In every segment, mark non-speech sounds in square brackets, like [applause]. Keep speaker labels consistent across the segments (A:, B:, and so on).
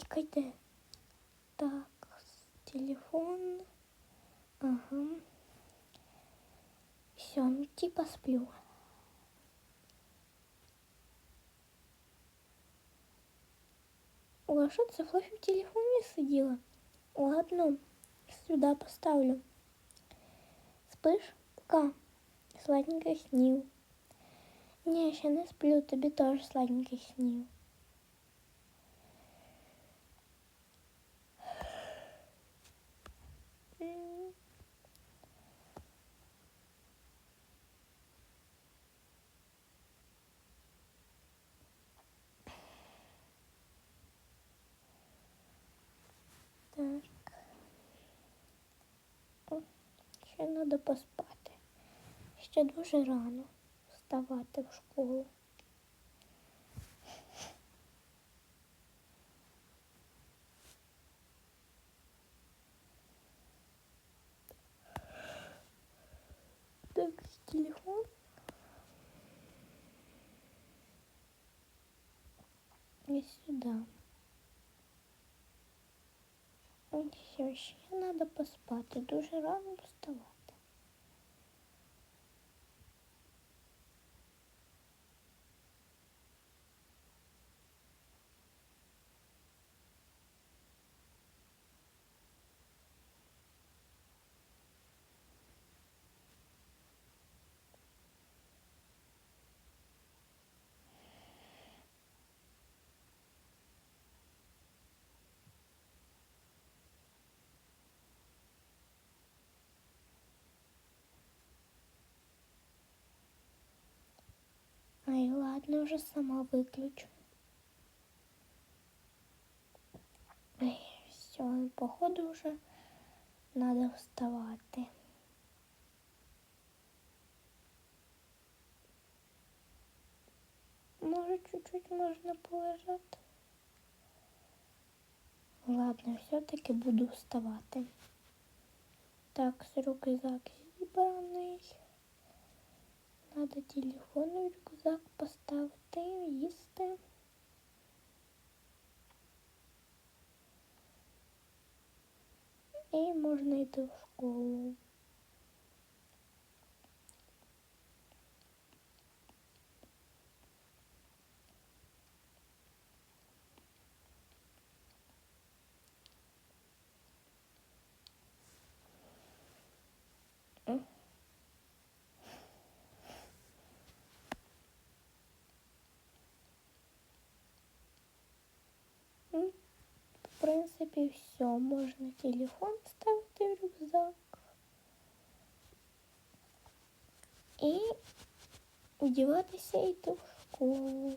A: Віка йде. Так, телефон. Ага. Все, ну типа сплю. О, а що це Флофі в телефоні сиділа? Ладно, сюда поставлю. Спиш? Пока. Сладеньких снів. Ні, ще не сплю, тобі теж сладеньких снів. Треба поспати. Ще дуже рано вставати в школу. Так, телефон. И сюда. Все, ще треба поспати. Дуже рано вставати. Ладно, уже сама выключу. Ай, все, походу уже надо вставати. Може, чуть-чуть можна полежати. Ладно, все-таки буду вставати. Так, з рюкзак зібраний. Надо телефон в рюкзак поставити, їсти. І можна йти в школу. В принципі, все. Можна телефон ставити в рюкзак. І одягатися і йти в школу.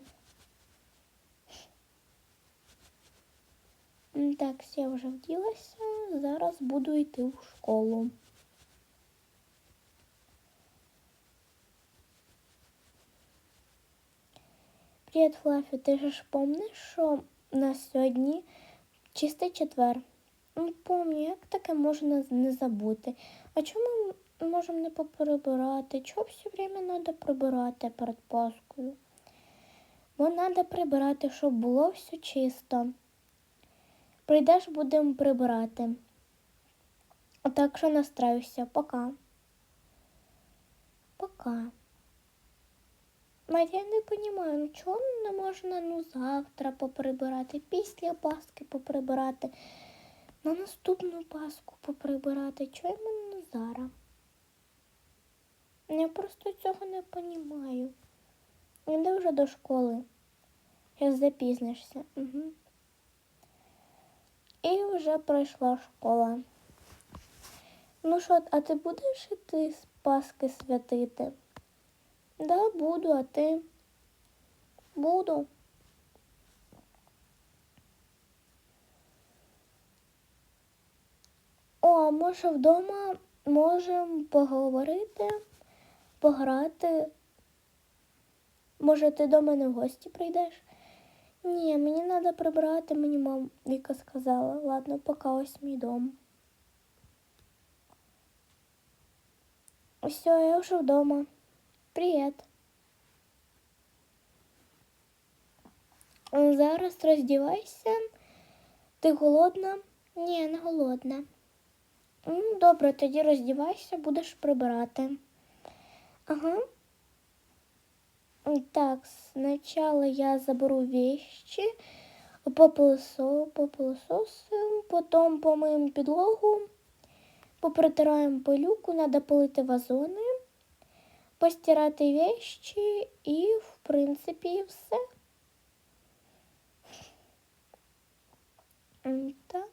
A: М, Так, я вже вділася. Зараз буду йти в школу. Привіт, Флафі. Ти ж помниш, що у нас сьогодні чистий четвер? Ну, помню, як таке можна не забути. А чому ми можемо не поприбирати? Чого все время треба прибирати перед Паскою? Бо треба прибирати, щоб було все чисто. Прийдеш, будемо прибирати. Так що настраюся. Пока. Пока. Мать, я не розумію, ну чого не можна ну, завтра поприбирати, після Пасхи поприбирати, на наступну Пасху поприбирати. Чого іменно зараз? Я просто цього не розумію. Іди вже до школи. Як запізнишся. Угу. І вже пройшла школа. Ну що, а ти будеш іти з Пасхи святити? Да, буду, а ти? Буду. О, може вдома можемо поговорити, пограти. Може, ти до мене в гості прийдеш? Ні, мені треба прибрати, мені мама Віка сказала. Ладно, поки ось мій дом. Все, я вже вдома. Привіт. Зараз роздівайся Ти голодна? Ні, не голодна. Ну, добре, тоді роздівайся, будеш прибирати. Ага. Так, спочатку я заберу вещи, попилосо, попилососим, потім помиємо підлогу, попритираємо пилюку, треба полити вазони, постирати вещи і, в принципі, все. Так.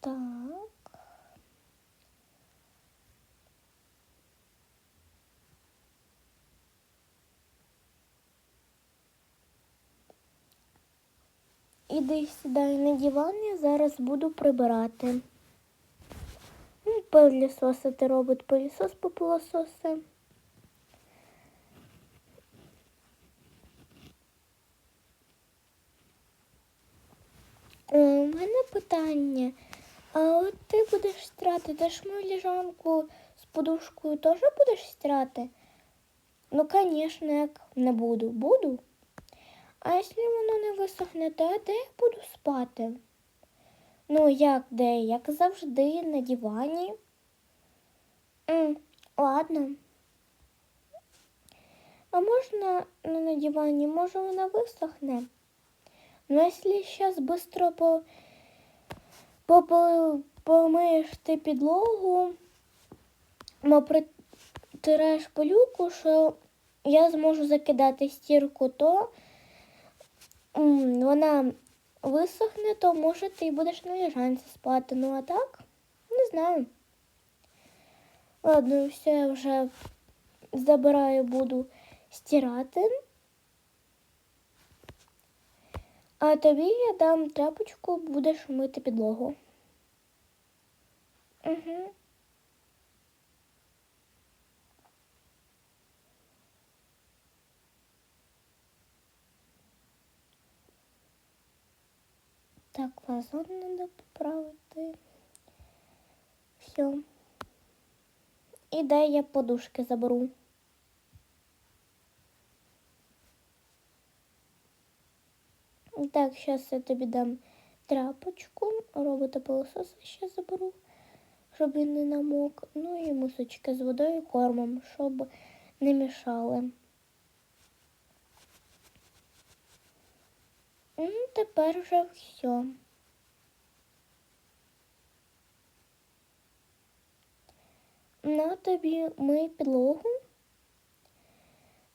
A: Так. Іди сідай на диван, я зараз буду прибирати. Ну, Пилісосити робить пилісос попилососи. О, у мене питання. А от ти будеш стирати, ти ж мою ліжанку з подушкою теж будеш стирати? Ну, звісно, як не буду. Буду. А якщо воно не висохне, то де я буду спати? Ну, як де? Як завжди, на дивані. М, ладно. А можна не на дивані, може вона висохне? Ну, якщо зараз швидко по, попи- помиєш ти підлогу, ма притираєш пилюку, що я зможу закидати стірку, то вона висохне, то може ти будеш на ліжанці спати. Ну а так, не знаю. Ладно, все, я вже забираю, буду стирати. А тобі я дам тряпочку, будеш мити підлогу. Угу. Так, вазон треба поправити. Все. І де я подушки заберу. Так, зараз я тобі дам тряпочку, робота пилососа ще заберу, щоб він не намок. Ну і мисочки з водою і кормом, щоб не мішали. Ну, тепер вже все. На тобі мий підлогу,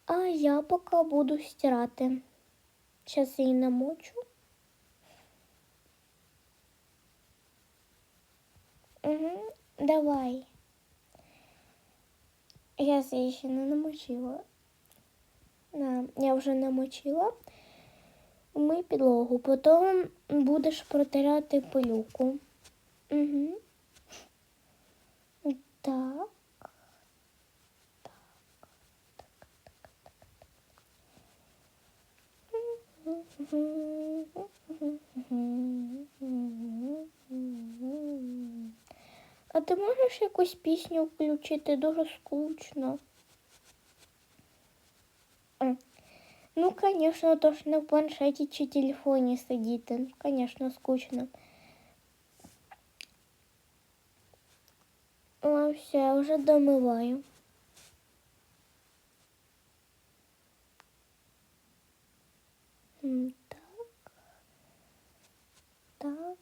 A: а я поки буду стирати. Сейчас її намочу. Угу, давай. Я її ще не намочила. На, я вже намочила. Мий підлогу, потім будеш протирати пилюку. Угу. Так. А ти можеш якусь пісню включити? Дуже скучно. Ну, конечно, то ж не в планшеті чи телефоні сидіти. Конечно, скучно. О, все, я вже домиваю. М, Так. Так.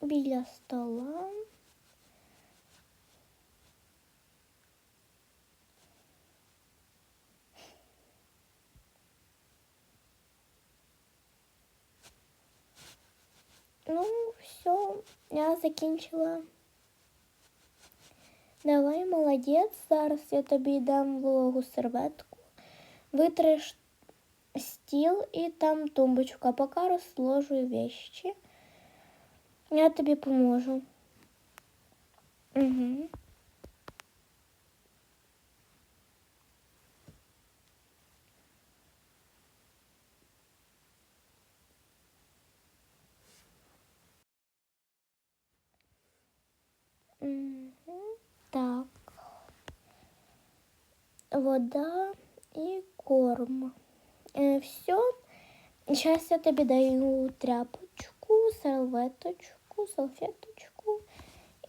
A: Біля стола. Ну, все, я закінчила. Давай, молодець. Зараз я тобі дам вологу серветку. Витриш стіл і там тумбочку, а поки розложу вещи. Я тобі поможу. Угу. Так. Вода і корм. Е, все. Зараз я тобі даю тряпочку, серветочку, салфеточку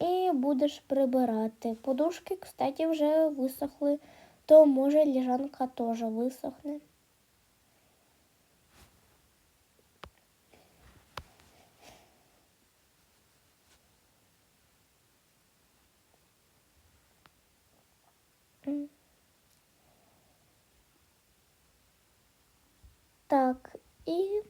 A: і будеш прибирати. Подушки, кстати, вже висохли, то може лежанка теж висохне. Так, і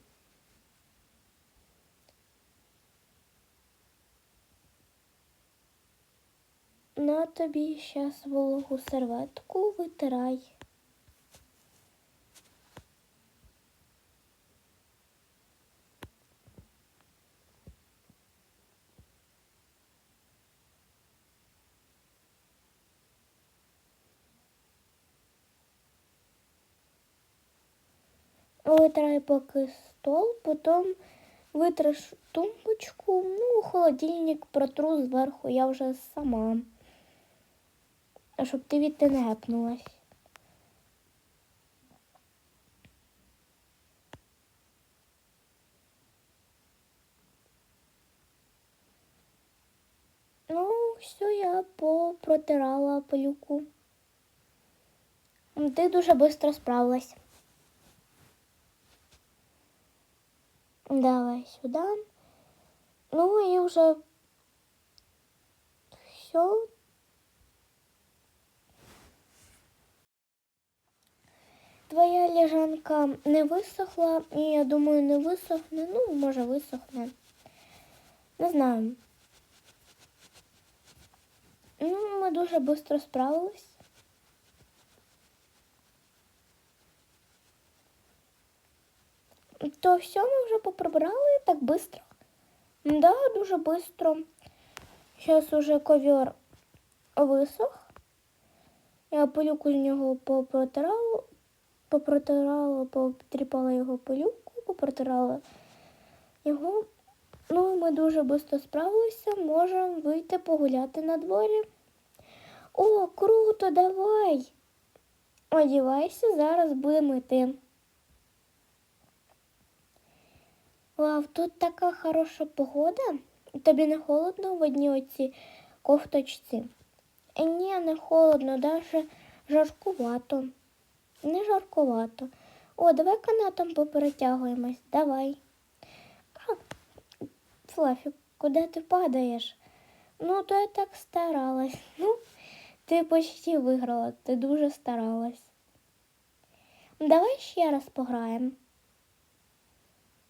A: на тобі зараз вологу серветку витирай. Витирай поки стол, потім витраш тумбочку, ну, холодильник протру зверху, я вже сама. Щоб ти від не гепнулась. Ну, все, я попротирала пилюку. Ти дуже швидко справилась. Давай сюда. Ну и уже все. Твоя лежанка не висохла, і я думаю, не висохне. Ну, може, висохне. Не знаю. Ну, ми дуже швидко справились. То все ми вже поприбрали так быстро. Да, дуже быстро. Зараз уже ковер висох. Я пилюку з нього попротирала, попротирала, потріпала його пилюку, попротирала його. Ну, ми дуже швидко справилися, можемо вийти погуляти на дворі. О, круто, давай! Одівайся, зараз будемо йти. Вау, тут така хороша погода. Тобі не холодно в одній оці кофточці? Е, Ні, не холодно, навіть жаркувато. Не жаркувато. О, давай канатом поперетягуємось. Давай. А, Флафі, куди ти падаєш? Ну, то я так старалась. [laughs] Ну, ти почти виграла, ти дуже старалась. Давай ще раз пограємо.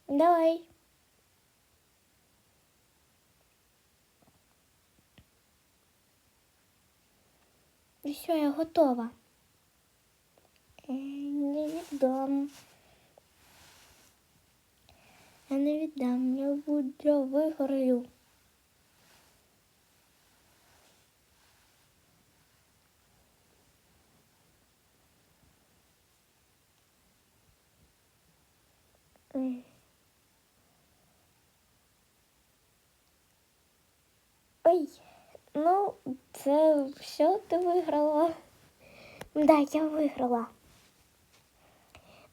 A: Давай. Все, я готова. Е, Не віддам. Я не віддам, я буду виграю. Ой. Ой, ну, це все ти виграла. Да, я виграла.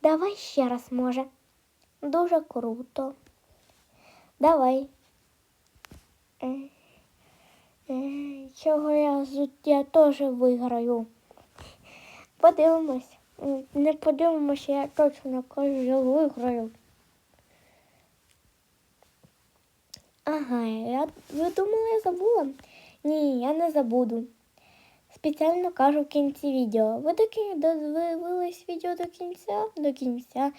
A: Давай ще раз, може. Дуже круто. Давай. Е, е, Чого я я теж виграю? Подивимось. Не подивимося, я точно кажу, я виграю. Ага, я ви думали, я забула? Ні, я не забуду. Спеціально кажу в кінці відео. Ви доки додивились відео до кінця, до кінця,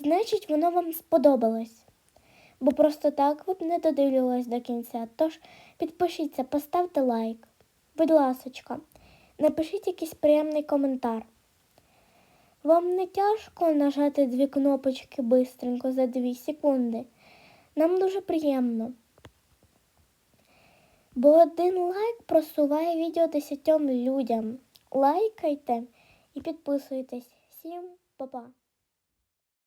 A: значить воно вам сподобалось. Бо просто так ви б не додивлювались до кінця. Тож підпишіться, поставте лайк. Будь ласочка, напишіть якийсь приємний коментар. Вам не тяжко нажати дві кнопочки бистренько за дві секунди. Нам дуже приємно. Бо один лайк просуває відео десятьом людям. Лайкайте і підписуйтесь. Всім па-па!